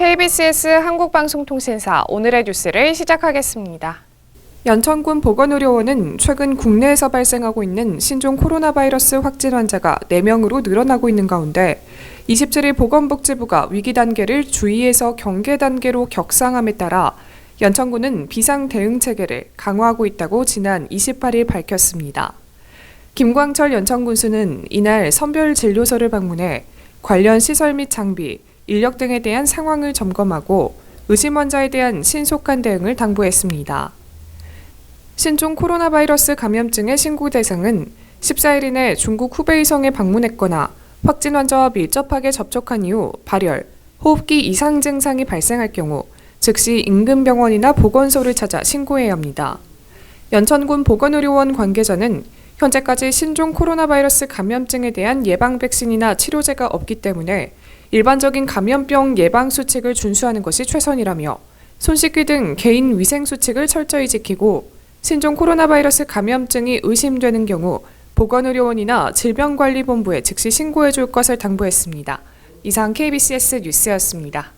KBCS 한국방송통신사 오늘의 뉴스를 시작하겠습니다. 연천군 보건의료원은 최근 국내에서 발생하고 있는 신종 코로나 바이러스 확진 환자가 4명으로 늘어나고 있는 가운데 27일 보건복지부가 위기 단계를 주의에서 경계 단계로 격상함에 따라 연천군은 비상 대응 체계를 강화하고 있다고 지난 28일 밝혔습니다. 김광철 연천군수는 이날 선별 진료소를 방문해 관련 시설 및 장비, 인력 등에 대한 상황을 점검하고 의심 환자에 대한 신속한 대응을 당부했습니다. 신종 코로나 바이러스 감염증의 신고 대상은 14일 이내 중국 후베이성에 방문했거나 확진 환자와 밀접하게 접촉한 이후 발열, 호흡기 이상 증상이 발생할 경우 즉시 인근 병원이나 보건소를 찾아 신고해야 합니다. 연천군 보건의료원 관계자는 현재까지 신종 코로나 바이러스 감염증에 대한 예방 백신이나 치료제가 없기 때문에 일반적인 감염병 예방 수칙을 준수하는 것이 최선이라며 손 씻기 등 개인 위생 수칙을 철저히 지키고 신종 코로나 바이러스 감염증이 의심되는 경우 보건의료원이나 질병관리본부에 즉시 신고해 줄 것을 당부했습니다. 이상 KBCS 뉴스였습니다.